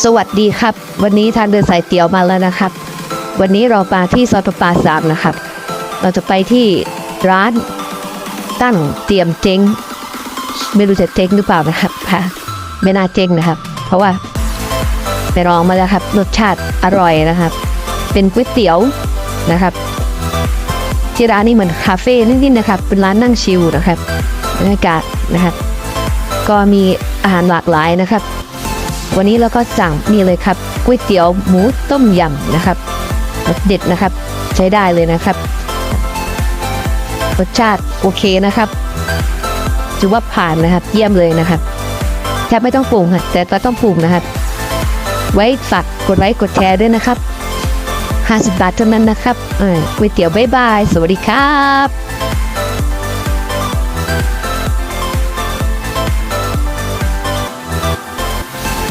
สวัสดีครับ วันนี้ทางเดินสายเตี๋ยวมาแล้วนะครับ วันนี้เรามาที่ซอยประปาสามนะครับ เราจะไปที่ร้านตั้งเตรียมเจ๊งไม่รู้จะเจ๊งหรือเปล่านะครับค่ะไม่น่าเจ๊งนะครับ เพราะว่าไปลองมาแล้วครับรสชาติอร่อยนะครับ เป็นก๋วยเตี๋ยวนะครับ ที่ร้านนี้เหมือนคาเฟ่นิดๆนะครับ เป็นร้านนั่งชิลนะครับบรรยากาศนะครับ ก็มีอาหารหลากหลายนะครับ วันนี้เราก็สั่งนี่เลยครับก๋วยเตี๋ยวหมูต้มยำนะครับรสเด็ดนะครับใช้ได้เลยนะครับรสชาติโอเคนะครับถือว่าผ่านนะครับ เยี่ยมเลยนะครับแทบไม่ต้องปรุงค่ะแต่ก็ต้องปรุงนะครับ ไว้ฝากกดไลค์กดแชร์ด้วยนะครับ 50 บาทเท่านั้นนะครับก๋วยเตี๋ยวบ๊ายบาย สวัสดีครับ